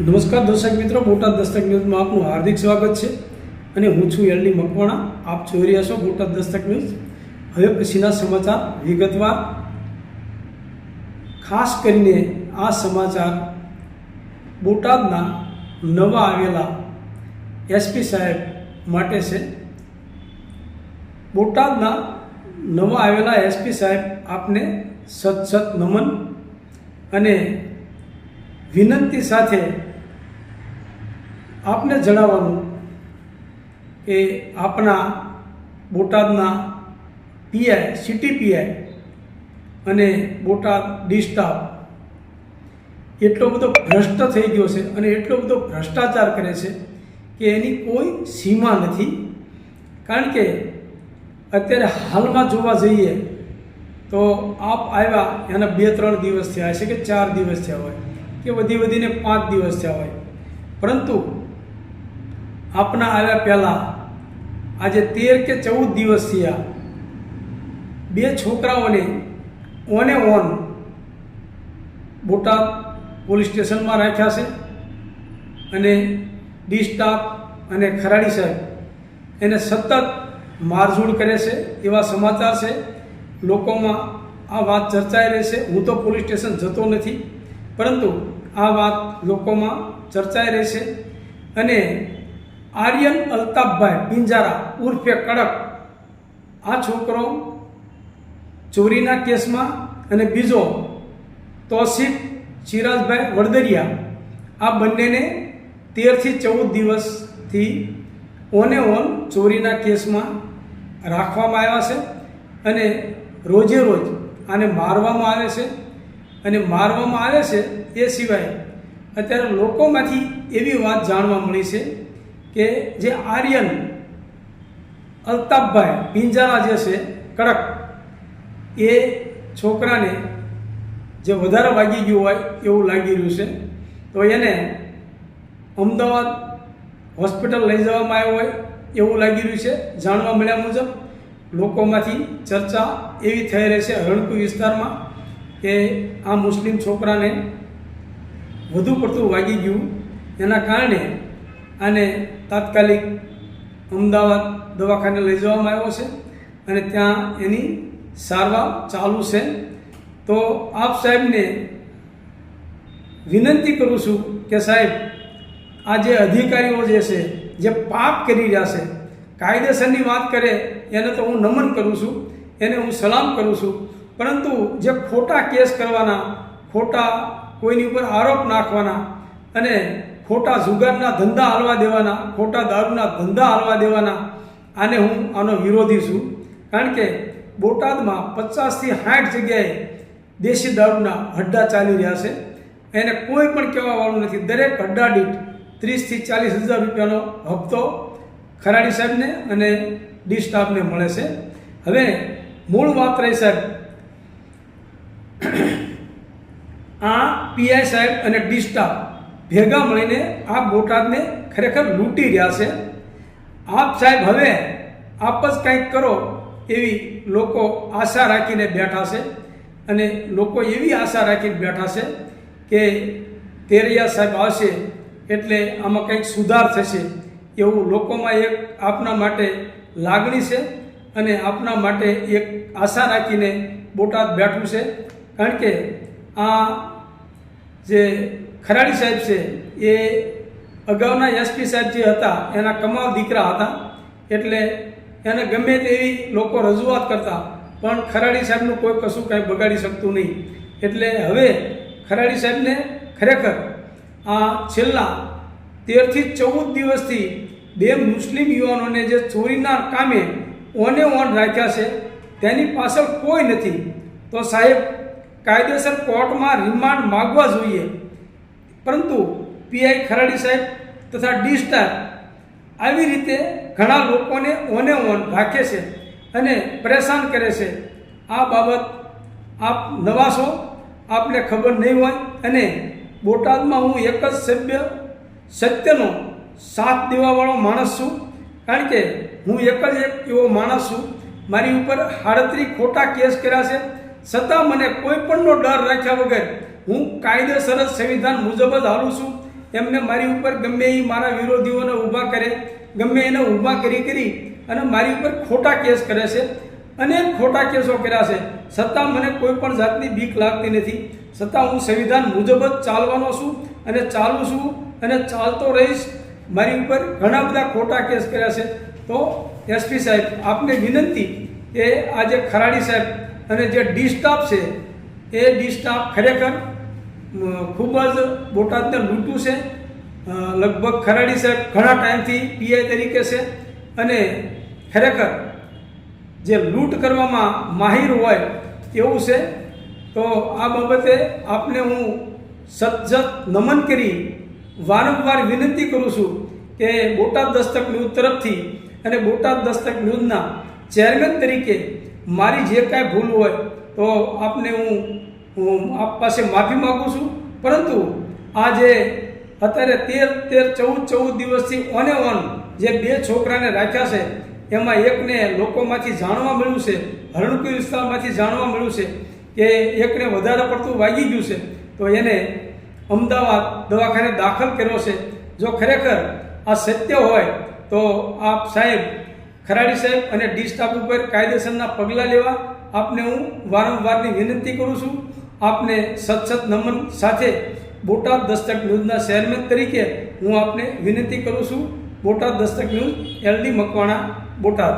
નમસ્કાર દર્શક મિત્રો, બોટાદ દસ્તક ન્યૂઝમાં આપનું હાર્દિક સ્વાગત છે અને હું છું એલની મકવાણા. આપ જોઈ રહ્યા છો બોટાદ દસ્તક ન્યૂઝ. હવે પછીના સમાચાર વિગતવાર. ખાસ કરીને આ સમાચાર બોટાદના નવા આવેલા એસપી સાહેબ માટે છે. બોટાદના નવા આવેલા એસપી સાહેબ આપને સત સત નમન અને વિનંતી સાથે આપને જણાવવાનું કે આપના બોટાદના પીઆઈ, સિટી પીઆઈ અને બોટાદ ડિસ્ટાફ એટલો બધો ભ્રષ્ટ થઈ ગયો છે અને એટલો બધો ભ્રષ્ટાચાર કરે છે કે એની કોઈ સીમા નથી. કારણ કે અત્યારે હાલમાં જોવા જઈએ તો આપ આવ્યા, એના બે ત્રણ દિવસ થયા છે કે ચાર દિવસ થયા હોય કે વધી વધીને પાંચ દિવસ થયા હોય. પરંતુ આપના આવ્યા પહેલાં આજે તેર કે ચૌદ દિવસ થયા. બે છોકરાઓને ઓને ઓન બોટાદ પોલીસ સ્ટેશનમાં રાખ્યા છે અને ડી સ્ટાફ અને ખરાડી સાહેબ એને સતત મારઝૂડ કરે છે એવા સમાચાર છે. લોકોમાં આ વાત ચર્ચાઈ રહેશે હું તો પોલીસ સ્ટેશન જતો નથી, પરંતુ આ વાત લોકોમાં ચર્ચાઈ રહેશે અને આર્યન અલ્તાફભાઈ પિંજારા ઉર્ફે કડક. આ છોકરો ચોરીના કેસમાં અને બીજો તોસિફ ચિરાજભાઈ વડદરિયા. આ બંનેને તેરથી ચૌદ દિવસથી ઓને ઓન ચોરીના કેસમાં રાખવામાં આવ્યા છે અને રોજે રોજ આને મારવામાં આવે છે. અને મારવામાં આવે છે એ સિવાય અત્યારે લોકોમાંથી એવી વાત જાણવા મળી છે કે જે આર્યન, અલ્તાફભાઈ પિંજારા જે છે, કડક, એ છોકરાને જે વધારે વાગી ગયું હોય એવું લાગી રહ્યું છે, તો એને અમદાવાદ હોસ્પિટલ લઈ જવામાં આવ્યો હોય એવું લાગી રહ્યું છે. જાણવા મળ્યા મુજબ લોકોમાંથી ચર્ચા એવી થઈ રહી છે હરણકુ વિસ્તારમાં કે આ મુસ્લિમ છોકરાને વધુ પડતું વાગી ગયું. એના કારણે આને તાત્કાલિક અમદાવાદ દવાખાને લઈ જવામાં આવ્યો છે અને ત્યાં એની સારવાર ચાલુ છે. તો આપ સાહેબને વિનંતી કરું છું કે સાહેબ, આ જે અધિકારીઓ જે છે, જે પાપ કરી રહ્યા છે, કાયદેસરની વાત કરે, એને તો હું નમન કરું છું, એને હું સલામ કરું છું. પરંતુ જે ખોટા કેસ કરવાના, ખોટા કોઈની ઉપર આરોપ નાખવાના અને ખોટા જુગારના ધંધા હાલવા દેવાના, ખોટા દારૂના ધંધા હાલવા દેવાના. આને હું આનો વિરોધી છું. કારણ કે બોટાદમાં પચાસથી સાઠ જગ્યાએ દેશી દારૂના હડ્ડા ચાલી રહ્યા છે. એને કોઈ પણ કહેવાવાળું નથી. દરેક હડ્ડા દીઠ ત્રીસથી ચાલીસ હજાર રૂપિયાનો હપ્તો ખરાડી સાહેબને અને ડી સ્ટાફને મળે છે. હવે મૂળ વાત રહી સાહેબ. આ પીઆઈ સાહેબ અને ડી સ્ટાફ ભેગા મળીને આ બોટાદને ખરેખર લૂંટી રહ્યા છે. આપ સાહેબ હવે આપ જ કંઈક કરો એવી લોકો આશા રાખીને બેઠા છે અને લોકો એવી આશા રાખીને બેઠા છે કે તેરિયા સાહેબ આવશે એટલે આમાં કંઈક સુધાર થશે એવું લોકોમાં એક આપના માટે લાગણી છે અને આપના માટે એક આશા રાખીને બોટાદ બેઠું છે. કારણ કે આ જે ખરાડી સાહેબ છે, એ અગાઉના એસપી સાહેબ જે હતા, એના કમાલ દીકરા હતા. એટલે એને ગમે તેવી લોકો રજૂઆત કરતા, પણ ખરાડી સાહેબનું કોઈ કશું કાંઈ બગાડી શકતું નહીં. એટલે હવે ખરાડી સાહેબને ખરેખર આ છેલ્લા તેરથી ચૌદ દિવસથી બે મુસ્લિમ યુવાનોને જે ચોરીના કામે ઓને ઓન રાખ્યા છે, તેની પાછળ કોઈ નથી. તો સાહેબ, કાયદેસર કોર્ટમાં રિમાન્ડ માગવા જોઈએ. પરંતુ પીઆઈ ખરાડી સાહેબ તથા ડી સ્ટાર આવી રીતે ઘણા લોકોને ઓને ઓન રાખે છે અને પરેશાન કરે છે. આ બાબત આપ નવા છો, આપને ખબર નહીં હોય અને બોટાદમાં હું એક જ સભ્ય સત્યનો સાથ દેવાવાળો માણસ છું. કારણ કે હું એક જ એક એવો માણસ છું. મારી ઉપર હાડત્રી ખોટા કેસ કર્યા છે. છતાં મને કોઈ પણનો ડર રાખ્યા વગર હું કાયદેસર સંવિધાન મુજબ જ હાલું છું. એમને મારી ઉપર ગમે એ મારા વિરોધીઓને ઊભા કરે, ગમે એને ઊભા કરી કરી અને મારી ઉપર ખોટા કેસ કરે છે. અનેક ખોટા કેસો કર્યા છે. છતાં મને કોઈ પણ જાતની બીક લાગતી નથી. છતાં હું સંવિધાન મુજબ જ ચાલવાનો છું અને ચાલું છું અને ચાલતો રહીશ. મારી ઉપર ઘણા બધા ખોટા કેસ કર્યા છે. તો એસપી સાહેબ, આપને વિનંતી કે આ જે ખરાડી સાહેબ અને જે ડી છે, એ ડી સ્ટાફ ખરેખર ખૂબ જ બોટાદને લૂંટું છે. લગભગ ખરાડી સાહેબ ઘણા ટાઈમથી પીઆઈ તરીકે છે. અને ખરેખર જે લૂંટ કરવામાં માહિર હોય એવું છે. તો આ બાબતે આપને હું સતત નમન કરી વારંવાર વિનંતી કરું છું કે બોટાદ દસ્તક ન્યૂઝ તરફથી અને બોટાદ દસ્તક ન્યૂઝના ચેરમેન તરીકે મારી જે કાંઈ ભૂલ હોય તો આપને હું હું આપ પાસે માફી માગું છું. પરંતુ આ જે અત્યારે તેર તેર, ચૌદ ચૌદ દિવસથી ઓને ઓન જે બે છોકરાને રાખ્યા છે, એમાં એકને લોકોમાંથી જાણવા મળ્યું છે હરણકી વિસ્તારમાંથી જાણવા મળ્યું છે કે એકને વધારે પડતું વાગી ગયું છે. તો એને અમદાવાદ દવાખાને દાખલ કર્યો છે. જો ખરેખર આ સત્ય હોય, તો આપ સાહેબ ખરાડી સાહેબ અને ડી સ્ટાફ ઉપર કાયદેસરના પગલાં લેવા આપને હું વારંવારની વિનંતી કરું છું. આપને સત સત નમન સાથે બોટાદ દસ્તક ન્યૂઝના ચેરમેન તરીકે હું આપને વિનંતી કરું છું. Botad Dastak news, LD Makwana, Botad.